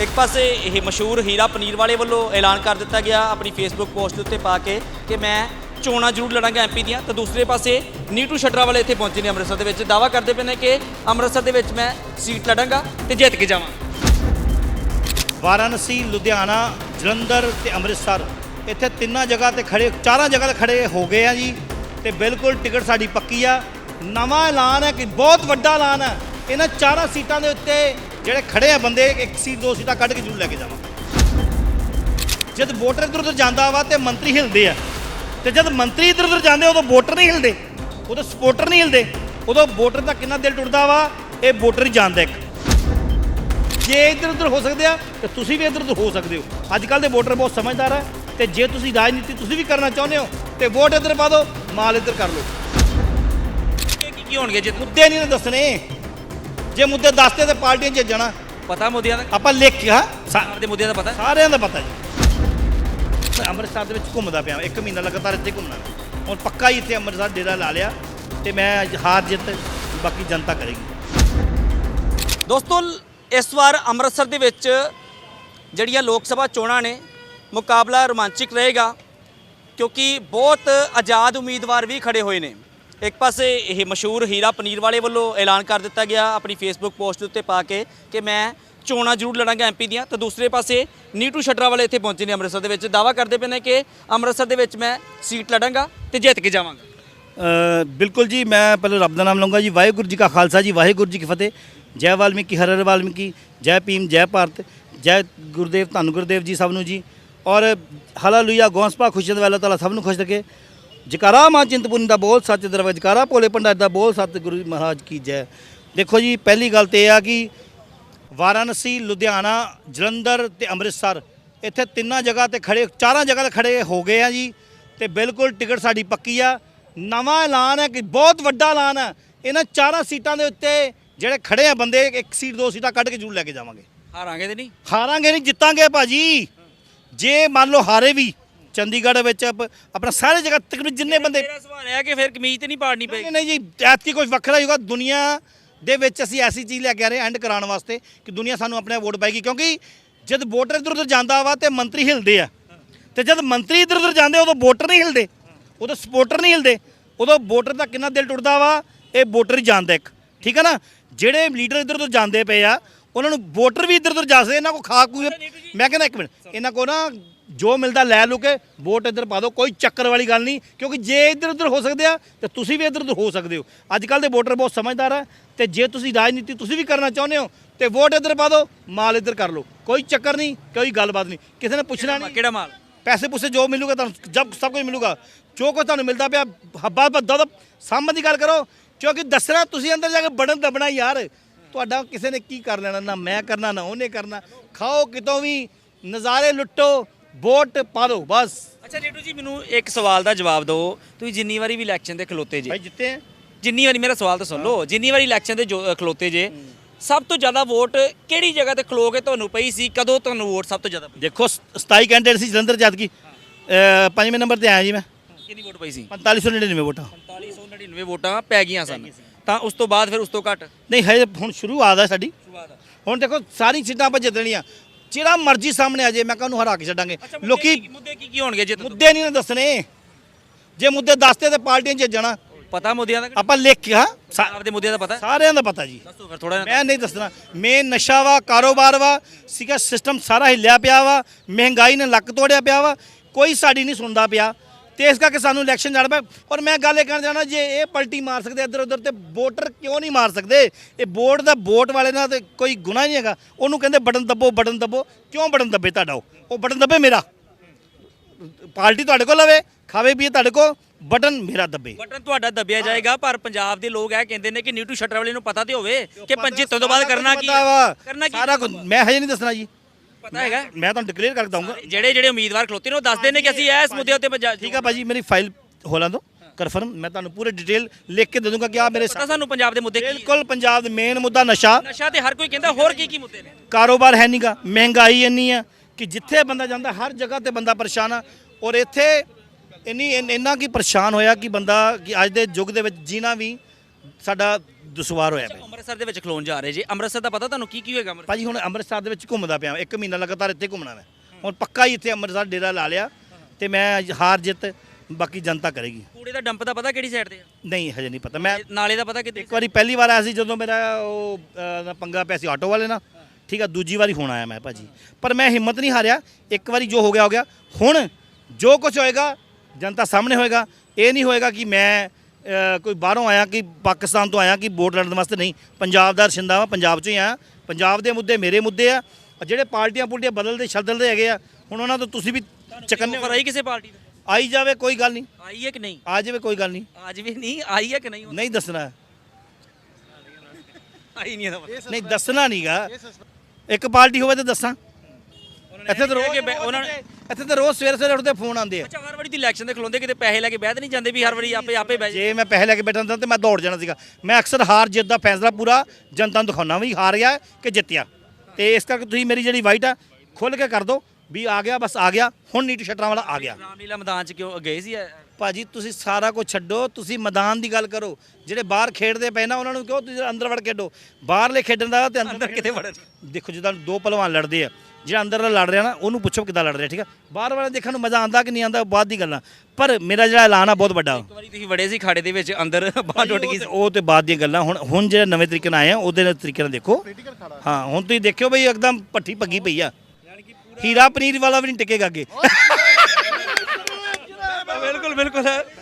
ਇੱਕ ਪਾਸੇ ਇਹ ਮਸ਼ਹੂਰ ਹੀਰਾ ਪਨੀਰ ਵਾਲੇ ਵੱਲੋਂ ਐਲਾਨ ਕਰ ਦਿੱਤਾ ਗਿਆ, ਆਪਣੀ ਫੇਸਬੁੱਕ ਪੋਸਟ ਦੇ ਉੱਤੇ ਪਾ ਕੇ ਕਿ ਮੈਂ ਚੋਣਾਂ ਜ਼ਰੂਰ ਲੜਾਂਗਾ ਐਮਪੀ ਦੀਆਂ। ਤਾਂ ਦੂਸਰੇ ਪਾਸੇ ਨੀਟੂ ਸ਼ਟਰਾ ਵਾਲੇ ਇੱਥੇ ਪਹੁੰਚੇ ਨੇ ਅੰਮ੍ਰਿਤਸਰ ਦੇ ਵਿੱਚ। ਦਾਵਾ ਕਰਦੇ ਪਏ ਨੇ ਕਿ ਅੰਮ੍ਰਿਤਸਰ ਦੇ ਵਿੱਚ ਮੈਂ ਸੀਟ ਲੜਾਂਗਾ ਤੇ ਜਿੱਤ ਕੇ ਜਾਵਾਂ। ਵਾਰਾਣਸੀ, ਲੁਧਿਆਣਾ, ਜਲੰਧਰ ਤੇ ਅੰਮ੍ਰਿਤਸਰ। ਇੱਥੇ ਤਿੰਨਾਂ ਜਗ੍ਹਾ ਤੇ ਖੜੇ, ਚਾਰਾਂ ਜਗ੍ਹਾ ਤੇ ਖੜੇ ਹੋ ਗਏ ਆ ਜੀ। ਤੇ ਬਿਲਕੁਲ ਟਿਕਟ ਸਾਡੀ ਪੱਕੀ ਆ। ਨਵਾਂ ਐਲਾਨ ਹੈ ਕਿ ਬਹੁਤ ਵੱਡਾ ਐਲਾਨ ਹੈ। ਇਹਨਾਂ ਚਾਰਾਂ ਸੀਟਾਂ ਦੇ ਉੱਤੇ ਜਿਹੜੇ ਖੜੇ ਆ ਬੰਦੇ ਇੱਕ ਸੀਟ ਦੋ ਸੀਟਾਂ ਕੱਢ ਕੇ ਜ਼ਰੂਰ ਲੈ ਕੇ ਜਾਵਾਂਗੇ ਜਦ ਵੋਟਰ ਇੱਧਰ ਉੱਧਰ ਜਾਂਦਾ ਵਾ ਤੇ ਮੰਤਰੀ ਹਿਲਦੇ ਆ ਤੇ ਜਦ ਮੰਤਰੀ ਇੱਧਰ ਉੱਧਰ ਜਾਂਦੇ ਉਦੋਂ ਵੋਟਰ ਨਹੀਂ ਹਿਲਦੇ ਉਦੋਂ ਸਪੋਰਟਰ ਨਹੀਂ ਹਿਲਦੇ ਉਦੋਂ ਵੋਟਰ ਦਾ ਕਿੰਨਾ ਦਿਲ ਟੁੱਟਦਾ ਵਾ ਇਹ ਵੋਟਰ ਹੀ ਜਾਣਦਾ ਇੱਕ। ਜੇ ਇੱਧਰ ਉੱਧਰ ਹੋ ਸਕਦੇ ਆ ਤੇ ਤੁਸੀਂ ਵੀ ਇੱਧਰ ਉੱਧਰ ਹੋ ਸਕਦੇ ਹੋ। ਅੱਜ ਕੱਲ ਦੇ ਵੋਟਰ ਬਹੁਤ ਸਮਝਦਾਰ ਹੈ ਤੇ ਜੇ ਤੁਸੀਂ ਰਾਜਨੀਤੀ ਤੁਸੀਂ ਵੀ ਕਰਨਾ ਚਾਹੁੰਦੇ ਹੋ ਤੇ ਵੋਟ ਇੱਧਰ ਪਾ ਦਿਓ ਮਾਲ ਇੱਧਰ ਕਰ ਲਓ। ਕੀ ਹੋਣਗੇ ਜਿੱਤ ਮੁੱਦੇ ਨਹੀਂ ਦੱਸਣੇ। ਜੇ ਮੁੱਦੇ ਦੱਸਦੇ ਤੇ ਪਾਰਟੀਆਂ 'ਚ ਜਾਣਾ ਪਤਾ ਮੁੱਦਿਆਂ ਦਾ? ਆਪਾਂ ਲਿਖ ਕੇ ਹਾਂ। ਸਾ- ਪੰਜਾਬ ਦੇ ਮੁੱਦਿਆਂ ਦਾ ਪਤਾ? ਸਾਰਿਆਂ ਦਾ ਪਤਾ ਜੀ। ਮੈਂ ਅੰਮ੍ਰਿਤਸਰ ਦੇ ਵਿੱਚ ਘੁੰਮਦਾ ਪਿਆ ਇੱਕ ਮਹੀਨਾ ਲਗਾਤਾਰ ਇੱਥੇ ਘੁੰਮਣਾ। ਹੁਣ ਪੱਕਾ ਹੀ ਇੱਥੇ ਅੰਮ੍ਰਿਤਸਰ ਡੇਰਾ ਲਾ ਲਿਆ ਤੇ ਮੈਂ ਹਾਰ ਜਿੱਤ ਬਾਕੀ ਜਨਤਾ ਕਰੇਗੀ। ਦੋਸਤੋ ਇਸ ਵਾਰ ਅੰਮ੍ਰਿਤਸਰ ਦੇ ਵਿੱਚ ਜਿਹੜੀਆਂ ਲੋਕ ਸਭਾ ਚੋਣਾਂ ਨੇ ਮੁਕਾਬਲਾ ਰੋਮਾਂਚਿਕ ਰਹੇਗਾ ਕਿਉਂਕਿ ਬਹੁਤ ਆਜ਼ਾਦ ਉਮੀਦਵਾਰ ਵੀ ਖੜੇ ਹੋਏ ਨੇ। ਇੱਕ ਪਾਸੇ ਇਹ ਮਸ਼ਹੂਰ ਹੀਰਾ ਪਨੀਰ ਵਾਲੇ ਵੱਲੋਂ ਐਲਾਨ ਕਰ ਦਿੱਤਾ ਗਿਆ ਆਪਣੀ ਫੇਸਬੁੱਕ ਪੋਸਟ ਉੱਤੇ ਪਾ ਕੇ ਕਿ ਮੈਂ ਚੋਣਾਂ ਜ਼ਰੂਰ ਲੜਾਂਗਾ ਐਮਪੀ ਦੀਆਂ। ਤਾਂ ਦੂਸਰੇ ਪਾਸੇ ਨੀਟੂ ਸ਼ਟਰਾ ਵਾਲੇ ਇੱਥੇ ਪਹੁੰਚੇ ਨੇ ਅੰਮ੍ਰਿਤਸਰ ਦੇ ਵਿੱਚ। ਦਾਵਾ ਕਰਦੇ ਪਏ ਨੇ ਕਿ ਅੰਮ੍ਰਿਤਸਰ ਦੇ ਵਿੱਚ ਮੈਂ ਸੀਟ ਲੜਾਂਗਾ ਤੇ ਜਿੱਤ ਕੇ ਜਾਵਾਂਗਾ। ਬਿਲਕੁਲ ਜੀ, ਮੈਂ ਪਹਿਲੇ ਰੱਬ ਦਾ ਨਾਮ ਲਵਾਂਗਾ ਜੀ। ਵਾਹਿਗੁਰੂ ਜੀ ਕਾ ਖਾਲਸਾ ਜੀ, ਵਾਹਿਗੁਰੂ ਜੀ ਕੀ ਫਤਿਹ। ਜੈ ਵਾਲਮੀਕੀ, ਹਰ ਹਰ ਵਾਲਮੀਕੀ। ਜੈ ਭੀਮ, ਜੈ ਭਾਰਤ। ਜੈ ਗੁਰਦੇਵ, ਧੰਨ ਗੁਰਦੇਵ ਜੀ ਸਭ ਨੂੰ ਜੀ। ਔਰ ਹਾਲੇਲੂਇਆ, ਗੋਸਪਾ, ਖੁਸ਼ੀਆਂ ਦਾ ਅੱਲਾਹ ਤਾਲਾ ਸਭ ਨੂੰ ਖੁਸ਼ ਰੱਖੇ। ਜਕਾਰਾ ਮਾਂ ਚਿੰਤਪੁਰਨੀ ਦਾ ਬੋਲ ਸੱਚ ਦਰਵਾ ਜਕਾਰਾ ਭੋਲੇ ਪੰਡਤ ਦਾ ਬੋਲ ਸਤ ਗੁਰੂ ਮਹਾਰਾਜ ਕੀ ਜੈ। ਦੇਖੋ ਜੀ ਪਹਿਲੀ ਗੱਲ ਤੇ ਇਹ ਆ ਕਿ ਵਾਰਾਣਸੀ ਲੁਧਿਆਣਾ ਜਲੰਧਰ ਤੇ ਅੰਮ੍ਰਿਤਸਰ ਇੱਥੇ ਤਿੰਨਾਂ ਜਗ੍ਹਾ ਤੇ ਖੜੇ ਚਾਰਾਂ ਜਗ੍ਹਾ ਤੇ ਖੜੇ ਹੋ ਗਏ ਆ ਜੀ ਤੇ ਬਿਲਕੁਲ ਟਿਕਟ ਸਾਡੀ ਪੱਕੀ ਆ। ਨਵਾਂ ਐਲਾਨ ਹੈ ਕਿ ਬਹੁਤ ਵੱਡਾ ਐਲਾਨ ਹੈ। ਇਹਨਾਂ ਚਾਰਾਂ ਸੀਟਾਂ ਦੇ ਉੱਤੇ ਜਿਹੜੇ ਖੜੇ ਆ ਬੰਦੇ ਇੱਕ ਸੀਟ ਦੋ ਸੀਟਾਂ ਕੱਢ ਕੇ ਜ਼ਰੂਰ ਲੈ ਕੇ ਜਾਵਾਂਗੇ। ਹਾਰਾਂਗੇ ਤੇ ਨਹੀਂ? ਹਾਰਾਂਗੇ ਨਹੀਂ ਜਿੱਤਾਂਗੇ ਭਾਜੀ। ਜੇ ਮੰਨ ਲਓ ਹਾਰੇ ਵੀ ਚੰਡੀਗੜ੍ਹ ਵਿੱਚ ਆਪ- ਆਪਣਾ ਸਾਰੇ ਜਗ੍ਹਾ ਤਕਰੀਬਨ ਜਿੰਨੇ ਬੰਦੇ ਮੇਰਾ ਸਵਾਲ ਹੈ ਕਿ ਫਿਰ ਕਮੀਜ਼ ਤੇ ਨਹੀਂ ਪਾੜਨੀ ਪਏਗੀ ਨਹੀਂ ਜੀ ਐਤਕੀ ਕੁਝ ਵੱਖਰਾ ਹੀ ਹੋਗਾ ਦੁਨੀਆ ਦੇ ਵਿੱਚ ਅਸੀਂ ਐਸੀ ਚੀਜ਼ ਲੈ ਕੇ ਆ ਰਹੇ ਐਂਡ ਕਰਾਉਣ ਵਾਸਤੇ ਕਿ ਦੁਨੀਆ ਸਾਨੂੰ ਆਪਣੇ ਵੋਟ ਪਾਏਗੀ। ਕਿਉਂਕਿ ਜਦ ਵੋਟਰ ਇੱਧਰ ਉੱਧਰ ਜਾਂਦਾ ਵਾ ਤੇ ਮੰਤਰੀ ਹਿਲਦੇ ਆ। ਤੇ ਜਦ ਮੰਤਰੀ ਇੱਧਰ ਉੱਧਰ ਜਾਂਦੇ ਉਦੋਂ ਵੋਟਰ ਨਹੀਂ ਹਿਲਦੇ। ਉਦੋਂ ਸਪੋਰਟਰ ਨਹੀਂ ਹਿਲਦੇ। ਉਦੋਂ ਵੋਟਰ ਦਾ ਕਿੰਨਾ ਦਿਲ ਟੁੱਟਦਾ ਵਾ ਇਹ ਵੋਟਰ ਹੀ ਜਾਣਦਾ ਇੱਕ। ਠੀਕ ਹੈ ਨਾ? ਜਿਹੜੇ ਲੀਡਰ ਇੱਧਰ ਉੱਧਰ ਜਾਂਦੇ ਪਏ ਆ ਉਹਨਾਂ ਨੂੰ ਵੋਟਰ ਵੀ ਇੱਧਰ ਉੱਧਰ ਜਾ ਸਕਦੇ ਇਹਨਾਂ ਕੋ ਖਾ ਕੂ ਮੈਂ ਕਹਿੰਦਾ ਇੱਕ ਮਿੰਟ ਇਹਨਾਂ ਕੋ ਨਾ ਜੋ ਮਿਲਦਾ ਲੈ ਲੂ ਕੇ ਵੋਟ ਇੱਧਰ ਪਾ ਦਿਓ ਕੋਈ ਚੱਕਰ ਵਾਲੀ ਗੱਲ ਨਹੀਂ ਕਿਉਂਕਿ ਜੇ ਇੱਧਰ ਉੱਧਰ ਹੋ ਸਕਦੇ ਆ ਤੇ ਤੁਸੀਂ ਵੀ ਇੱਧਰ ਉੱਧਰ ਹੋ ਸਕਦੇ ਹੋ। ਅੱਜ ਕੱਲ ਦੇ ਵੋਟਰ ਬਹੁਤ ਸਮਝਦਾਰ ਆ ਤੇ ਜੇ ਤੁਸੀਂ ਰਾਜਨੀਤੀ ਤੁਸੀਂ ਵੀ ਕਰਨਾ ਚਾਹੁੰਦੇ ਹੋ ਤੇ ਵੋਟ ਇੱਧਰ ਪਾ ਦਿਓ ਮਾਲ ਇੱਧਰ ਕਰ ਲਓ। ਕੋਈ ਚੱਕਰ ਨਹੀਂ ਕੋਈ ਗੱਲਬਾਤ ਨਹੀਂ। ਕਿਸੇ ਨੇ ਪੁੱਛਣਾ ਨਹੀਂ। ਕਿਹੜਾ ਮਾਲ? ਪੈਸੇ ਪੂਸੇ ਜੋ ਮਿਲੂਗਾ ਤੁਹਾਨੂੰ ਜਬ ਸਭ ਕੁਝ ਮਿਲੂਗਾ। ਜੋ ਕੁਝ ਤੁਹਾਨੂੰ ਮਿਲਦਾ ਪਿਆ ਹੱਬਾ ਬੱਦਾ ਦਾ ਸਾਹਮਣੇ ਦੀ ਗੱਲ ਕਰੋ ਕਿਉਂਕਿ ਦੱਸਣਾ ਤੁਸੀਂ ਅੰਦਰ ਜਾ ਕੇ ਬੜਨ ਦਬਣਾ ਯਾਰ। ਤੁਹਾਡਾ ਕਿਸੇ ਨੇ ਕੀ ਕਰ ਲੈਣਾ ਨਾ ਮੈਂ ਕਰਨਾ ਨਾ ਉਹਨੇ ਕਰਨਾ। ਖਾਓ ਕਿਤੋਂ ਵੀ ਨਜ਼ਾਰੇ ਲੁੱਟੋ ਵੋਟ ਪਾ ਦਿਓ ਬਸ। ਅੱਛਾ ਜੇਟੂ ਜੀ ਮੈਨੂੰ ਇੱਕ ਸਵਾਲ ਦਾ ਜਵਾਬ ਦਿਓ। ਤੁਸੀਂ ਜਿੰਨੀ ਵਾਰੀ ਵੀ ਇਲੈਕਸ਼ਨ ਦੇ ਖਲੋਤੇ ਜੇ। ਭਾਈ ਜਿੱਤੇ ਆ। ਜਿੰਨੀ ਵਾਰੀ ਮੇਰਾ ਸਵਾਲ ਤਾਂ ਸੁਣ ਲਓ। ਜਿੰਨੀ ਵਾਰੀ ਇਲੈਕਸ਼ਨ ਦੇ ਜੋ- ਅ, ਖਲੋਤੇ ਜੇ ਸਭ ਤੋਂ ਜ਼ਿਆਦਾ ਵੋਟ ਕਿਹੜੀ ਜਗ੍ਹਾ ਤੇ ਖਲੋ ਕੇ ਤੁਹਾਨੂੰ ਪਈ ਸੀ? ਕਦੋਂ ਤੁਹਾਨੂੰ ਵੋਟ ਸਭ ਤੋਂ ਜ਼ਿਆਦਾ ਪਈ? ਦੇਖੋ 27 ਕੈਂਡੀਡੇਟ ਸੀ ਜਲੰਧਰ ਜਦ ਕੀ ਪੰਜਵੇਂ ਨੰਬਰ ਤੇ ਆਇਆ ਜੀ ਮੈਂ। ਕਿੰਨੀ ਵੋਟ ਪਈ ਸੀ? 4599 ਵੋਟਾਂ। 4599 ਵੋਟਾਂ ਪੈ ਗਈਆਂ ਸਨ। ਤਾਂ ਉਸ ਤੋਂ ਬਾਅਦ ਫਿਰ ਉਸ ਤੋਂ ਘੱਟ? ਨਹੀਂ ਹਜੇ ਹੁਣ ਸ਼ੁਰੂ ਆਦਾ ਸਾਡੀ। ਸ਼ੁਰੂਆਤ ਹੁਣ ਦੇਖੋ ਸਾਰੀ ਸੀਟਾਂ ਆਪਾਂ ਜਿੱਤਣੀਆਂ। ਜਿਹੜਾ ਮਰਜ਼ੀ ਸਾਹਮਣੇ ਆ ਜੇ ਮੈਂ ਕਹਾਂ ਉਹਨੂੰ ਹਰਾ ਕੇ ਛੱਡਾਂਗੇ। ਲੋਕੀ ਮੁੱਦੇ ਕੀ ਕੀ ਹੋਣਗੇ ਜੇ ਮੁੱਦੇ ਨਹੀਂ ਨਾ ਦੱਸਣੇ। ਜੇ ਮੁੱਦੇ ਦੱਸਦੇ ਤੇ ਪਾਰਟੀਆਂ 'ਚ ਜਾਣਾ ਪਤਾ ਮੁੱਦਿਆਂ ਦਾ ਆਪਾਂ ਲਿਖ ਕੇ ਹਾਂ ਦੇ ਮੁੱਦਿਆਂ ਦਾ ਪਤਾ। ਸਾਰਿਆਂ ਦਾ ਪਤਾ ਜੀ। ਦੱਸੋ ਫਿਰ ਥੋੜਾ ਮੈਂ ਨਹੀਂ ਦੱਸਣਾ। ਮੇਨ ਨਸ਼ਾ ਵਾ ਕਾਰੋਬਾਰ ਵਾ ਸੀਗਾ ਸਿਸਟਮ ਸਾਰਾ ਹਿੱਲਿਆ ਪਿਆ ਵਾ ਮਹਿੰਗਾਈ ਨੇ ਲੱਕ ਤੋੜਿਆ ਪਿਆ ਵਾ। ਕੋਈ ਸਾਡੀ ਨਹੀਂ ਸੁਣਦਾ ਪਿਆ। ਤੇ ਇਸ ਕਰਕੇ ਸਾਨੂੰ ਇਲੈਕਸ਼ਨ ਜਾਣਾ ਪਿਆ ਔਰ ਮੈਂ ਗੱਲ ਇਹ ਕਹਿਣਾ ਚਾਹਣਾ ਜੇ ਇਹ ਪਲਟੀ ਮਾਰ ਸਕਦੇ ਇੱਧਰ ਉੱਧਰ ਤੇ ਵੋਟਰ ਕਿਉਂ ਨਹੀਂ ਮਾਰ ਸਕਦੇ? ਇਹ ਵੋਟ ਦਾ ਵੋਟ ਵਾਲੇ ਨਾਲ ਤੇ ਕੋਈ ਗੁਨਾਹ ਨਹੀਂ ਹੈਗਾ। ਉਹਨੂੰ ਕਹਿੰਦੇ ਬਟਨ ਦੱਬੋ ਬਟਨ ਦੱਬੋ। ਕਿਉਂ ਬਟਨ ਦੱਬੇ ਤੁਹਾਡਾ ਉਹ? ਉਹ ਬਟਨ ਦੱਬੇ ਮੇਰਾ। ਪਾਰਟੀ ਤੁਹਾਡੇ ਕੋਲ ਲਵੇ ਖਾਵੇ ਵੀ ਤੁਹਾਡੇ ਕੋਲ ਬਟਨ ਮੇਰਾ ਦੱਬੇ। ਬਟਨ ਤੁਹਾਡਾ ਦੱਬਿਆ ਜਾਏਗਾ ਪਰ ਪੰਜਾਬ ਦੇ ਲੋਕ ਇਹ ਕਹਿੰਦੇ ਨੇ ਕਿ ਨੀਟੂ ਸ਼ਟਰ ਵਾਲੇ ਨੂੰ ਪਤਾ ਤੇ ਹੋਵੇ ਕਿ ਪੰਜੀਤੋਂ ਤੋਂ ਬਾਅਦ ਕਰਨਾ ਕੀ ਕਰਨਾ ਕੀ ਸਾਰਾ ਕੁਝ ਮੈਂ ਹਜੇ ਨਹੀਂ ਦੱਸਣਾ ਜੀ। ਪਤਾ ਹੈਗਾ। ਮੈਂ ਤੁਹਾਨੂੰ ਡਿਕਲੇਅਰ ਕਰ ਦਊਂਗਾ। ਜਿਹੜੇ ਜਿਹੜੇ ਉਮੀਦਵਾਰ ਖਲੋਤੇ ਨੇ ਉਹ ਦੱਸਦੇ ਨੇ ਕਿ ਅਸੀਂ ਇਸ ਮੁੱਦੇ ਉੱਤੇ ਪੰਜਾਬ ਠੀਕ ਆ ਭਾਜੀ ਮੇਰੀ ਫਾਈਲ ਹੋਲਾਂ ਦੋ। ਕਨਫਰਮ ਮੈਂ ਤੁਹਾਨੂੰ ਪੂਰੇ ਡਿਟੇਲ ਲਿਖ ਕੇ ਦੇ ਦੂੰਗਾ ਕਿ ਆ ਮੇਰੇ ਪਤਾ ਸਾਨੂੰ ਪੰਜਾਬ ਦੇ ਮੁੱਦੇ ਕੀ ਬਿਲਕੁਲ ਪੰਜਾਬ ਦੇ ਮੇਨ ਮੁੱਦਾ ਨਸ਼ਾ। ਨਸ਼ਾ ਤੇ ਹਰ ਕੋਈ ਕਹਿੰਦਾ ਹੋਰ ਕੀ ਕੀ ਮੁੱਦੇ ਨੇ? ਕਾਰੋਬਾਰ ਹੈ ਨਹੀਂਗਾ ਮਹਿੰਗਾਈ ਇੰਨੀ ਆ ਕਿ ਜਿੱਥੇ ਬੰਦਾ ਜਾਂਦਾ ਹਰ ਜਗ੍ਹਾ ਤੇ ਬੰਦਾ ਪਰੇਸ਼ਾਨ ਆ। ਔਰ ਇੱਥੇ ਇੰਨੀ ਇੰਨ- ਇੰਨਾ ਕੀ ਪਰੇਸ਼ਾਨ ਹੋਇਆ ਕਿ ਬੰਦਾ ਕਿ ਅੱਜ ਦੇ ਯੁੱਗ ਦੇ ਵਿੱਚ ਜੀਣਾ ਵੀ ਸਾਡਾ ਦੁਸ਼ਵਾਰ ਹੋਇਆ ਪਿਆ। ਅੰਮ੍ਰਿਤਸਰ ਦੇ ਵਿੱਚ ਖਲੋਣ ਜਾ ਰਹੇ ਜੀ। ਅੰਮ੍ਰਿਤਸਰ ਦਾ ਪਤਾ ਤੁਹਾਨੂੰ ਕੀ ਕੀ ਹੋਏਗਾ ਅੰਮ੍ਰਿਤਸਰ? ਭਾਜੀ ਹੁਣ ਅੰਮ੍ਰਿਤਸਰ ਦੇ ਵਿੱਚ ਘੁੰਮਦਾ ਪਿਆ। ਇੱਕ ਮਹੀਨਾ ਲਗਾਤਾਰ ਇੱਥੇ ਘੁੰਮਣਾ ਮੈਂ। ਹੁਣ ਪੱਕਾ ਹੀ ਇੱਥੇ ਅੰਮ੍ਰਿਤਸਰ ਡੇਰਾ ਲਾ ਲਿਆ ਤੇ ਮੈਂ ਹਾਰ ਜਿੱਤ ਬਾਕੀ ਜਨਤਾ ਕਰੇਗੀ। ਕੂੜੇ ਦਾ ਡੰਪ ਦਾ ਪਤਾ ਕਿਹੜੀ ਸਾਈਡ ਤੇ ਆ? ਨਹੀਂ ਹਜੇ ਨਹੀਂ ਪਤਾ। ਮੈਂ ਨਾਲੇ ਦਾ ਪਤਾ ਕਿੱਥੇ ਇੱਕ ਵਾਰੀ ਪਹਿਲੀ ਵਾਰ ਆਇਆ ਸੀ ਜਦੋਂ ਮੇਰਾ ਉਹ ਪੰਗਾ ਪਿਆ ਸੀ ਆਟੋ ਵਾਲੇ ਨਾਲ। ਠੀਕ ਆ ਦੂਜੀ ਵਾਰੀ ਹੁਣ ਆਇਆ ਮੈਂ ਭਾਜੀ। ਪਰ ਮੈਂ ਹਿੰਮਤ ਨਹੀਂ ਹਾਰਿਆ। ਇੱਕ ਵਾਰੀ ਜੋ ਹੋ ਗਿਆ ਹੋ ਗਿਆ। ਹੁਣ ਜੋ ਕੁਝ ਹੋਏਗਾ ਜਨਤਾ ਸਾਹਮਣੇ ਹੋਏਗਾ। ਇਹ ਨਹੀਂ ਹੋਏਗਾ ਕਿ ਮੈਂ ਕੋਈ ਬਾਹਰੋਂ ਆਇਆ ਕਿ ਪਾਕਿਸਤਾਨ ਤੋਂ ਆਇਆ ਕਿ ਵੋਟ ਲੜਨ ਵਾਸਤੇ ਨਹੀਂ? ਪੰਜਾਬ ਦਾ ਰਸ਼ਿੰਦਾ ਵਾ ਪੰਜਾਬ ਚੋਂ ਹੀ ਆਇਆ। ਪੰਜਾਬ ਦੇ ਮੁੱਦੇ ਮੇਰੇ ਮੁੱਦੇ ਆ। ਜਿਹੜੇ ਪਾਰਟੀਆਂ ਪੁਲਟੀਆਂ ਬਦਲਦੇ ਛਦਲਦੇ ਹੈਗੇ ਆ ਹੁਣ ਉਹਨਾਂ ਤੋਂ ਤੁਸੀਂ ਵੀ ਚਕੰਨੇ ਪਰ ਆਈ ਕਿਸੇ ਪਾਰਟੀ ਦਾ? ਆਈ ਜਾਵੇ ਕੋਈ ਗੱਲ ਨਹੀਂ। ਆਈ ਹੈ ਕਿ ਨਹੀਂ? ਆ ਜਾਵੇ ਕੋਈ ਗੱਲ ਨਹੀਂ। ਅੱਜ ਵੀ ਨਹੀਂ ਆਈ ਹੈ ਕਿ ਨਹੀਂ? ਨਹੀਂ ਦੱਸਣਾ। ਆਈ ਨਹੀਂ ਇਹਦਾ ਪਤਾ। ਨਹੀਂ ਦੱਸਣਾ ਨਹੀਂਗਾ ਇੱਕ ਪਾਰਟੀ ਹੋਵੇ ਤਾਂ ਦੱਸਾਂ। ਇੱਥੇ ਤਾਂ ਰੋਜ਼ ਕਿ ਉਹਨਾਂ ਨੇ ਇੱਥੇ ਤਾਂ ਰੋਜ਼ ਸਵੇਰੇ ਸਵੇਰੇ ਉੱਠਦੇ ਫੋਨ ਆਉਂਦੇ ਆ। ਅੱਛਾ ਹਰ ਵਾਰੀ ਦੀ ਇਲੈਕਸ਼ਨ ਦੇ ਖਲੋਂਦੇ ਕਿਤੇ ਪੈਸੇ ਲੈ ਕੇ ਬਹਿ ਤਾਂ ਨਹੀਂ ਜਾਂਦੇ ਵੀ ਹਰ ਵਾਰੀ ਆਪੇ ਆਪੇ ਬਹਿ ਜੇ ਮੈਂ ਪੈਸੇ ਲੈ ਕੇ ਬੈਠਾ ਹੁੰਦਾ ਤੇ ਮੈਂ ਦੌੜ ਜਾਣਾ ਸੀਗਾ। ਮੈਂ ਅਕਸਰ ਹਾਰ ਜਿੱਤ ਦਾ ਫੈਸਲਾ ਪੂਰਾ ਜਨਤਾ ਨੂੰ ਦਿਖਾਉਣਾ ਵੀ ਹਾਰ ਗਿਆ ਕਿ ਜਿੱਤਿਆ। ਤੇ ਇਸ ਕਰਕੇ ਤੁਸੀਂ ਮੇਰੀ ਜਿਹੜੀ ਵਾਈਟ ਆ ਖੁੱਲ ਕੇ ਕਰ ਦਿਓ ਵੀ ਆ ਗਿਆ ਬਸ ਆ ਗਿਆ। ਹੁਣ ਨੀਟ ਸ਼ਟਰਾਂ ਵਾਲਾ ਆ ਗਿਆ। ਰਾਮਲੀਲਾ ਮੈਦਾਨ ਚ ਕਿਉਂ ਗਏ ਸੀ? ਭਾਜੀ ਤੁਸੀਂ ਸਾਰਾ ਕੁਝ ਛੱਡੋ ਤੁਸੀਂ ਮੈਦਾਨ ਦੀ ਗੱਲ ਕਰੋ। ਜਿਹੜੇ ਬਾਹਰ ਖੇਡਦੇ ਪਏ ਨਾ ਉਹਨਾਂ ਨੂੰ ਕਹੋ ਤੁਸੀਂ ਅੰਦਰ ਵੜ ਕੇ ਖੇਡੋ? ਬਾਹਰਲੇ ਖੇਡਣ ਦਾ ਤੇ ਅੰਦਰ ਕਿਤੇ ਵੜਨ। ਦੇਖੋ ਜਿੱਦਾਂ ਦੋ ਪਹਿਲਵਾਨ ਲੜਦੇ ਆ। ਜਿਹੜਾ ਅੰਦਰ ਵਾਲਾ ਲੜ ਰਿਹਾ ਨਾ ਉਹਨੂੰ ਪੁੱਛੋ ਕਿੱਦਾਂ ਲੜ ਰਿਹਾ ਠੀਕ ਆ? ਬਾਹਰ ਵਾਲਾ ਦੇਖਣ ਨੂੰ ਮਜ਼ਾ ਆਉਂਦਾ ਕਿ ਨਹੀਂ ਆਉਂਦਾ ਬਾਅਦ ਦੀ ਗੱਲਾਂ ਪਰ ਮੇਰਾ ਜਿਹੜਾ ਐਲਾਨ ਆ ਬਹੁਤ ਵੱਡਾ। ਇੱਕ ਵਾਰੀ ਤੁਸੀਂ ਵੜੇ ਸੀ ਖਾੜੇ ਦੇ ਵਿੱਚ ਅੰਦਰ ਬਾਹਰ ਟੁੱਟ ਗਈ ਸੀ। ਉਹ ਤੇ ਬਾਅਦ ਦੀਆਂ ਗੱਲਾਂ ਹੁਣ ਹੁਣ ਜਿਹੜੇ ਨਵੇਂ ਤਰੀਕੇ ਨਾਲ ਆਏ ਆ ਉਹਦੇ ਨਾਲ ਤਰੀਕੇ ਨਾਲ ਦੇਖੋ। ਹਾਂ ਹੁਣ ਤੁਸੀਂ ਦੇਖਿਓ ਬਈ ਇੱਕਦਮ ਪੱਠੀ ਪੱਗੀ ਪਈ ਆ। ਹੀਰਾ ਪਨੀਰ ਵਾਲਾ ਵੀ ਨਹੀਂ ਟਿਕੇਗਾ ਅੱਗੇ। ਬਿਲਕੁਲ ਬਿਲਕੁਲ।